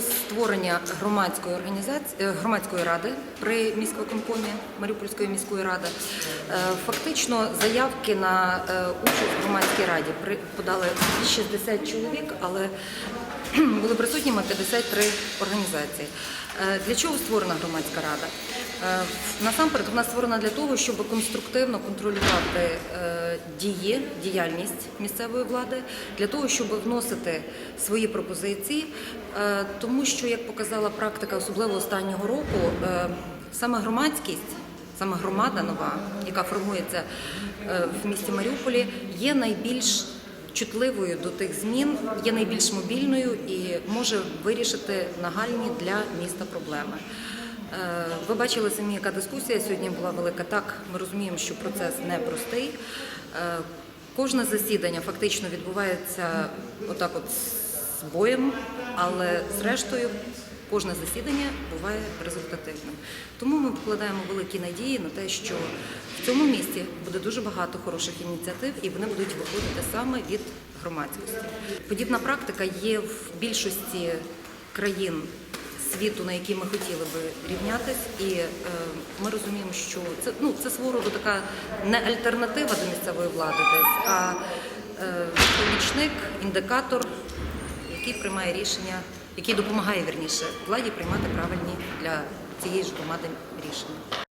створення громадської організації е, громадської ради при міськвиконкомі Маріупольської міської ради. Е, Фактично заявки на е, участь в громадській раді подали 60 чоловік, але були присутніми 53 організації. Е, Для чого створена громадська рада? Е, Насамперед вона створена для того, щоб конструктивно контролювати е, дії, діяльність місцевої влади, для того, щоб вносити свої пропозиції, тому що, як показала практика, особливо останнього року, саме громадськість. Саме громада нова, яка формується в місті Маріуполі, є найбільш чутливою до тих змін, є найбільш мобільною і може вирішити нагальні для міста проблеми. Е, Ви бачили самі, яка дискусія сьогодні була велика. Так, ми розуміємо, що процес непростий. Е, Кожне засідання фактично відбувається отак, от з боєм, але зрештою кожне засідання буває результативним. Тому ми покладаємо великі надії на те, що в цьому місті буде дуже багато хороших ініціатив, і вони будуть виходити саме від громадськості. Подібна практика є в більшості країн світу, на які ми хотіли би рівнятись, і е, ми розуміємо, що це ну це свого роду така не альтернатива до місцевої влади, десь а е, помічник, індикатор, який приймає рішення, який допомагає верніше владі приймати правильні для цієї ж громади рішення.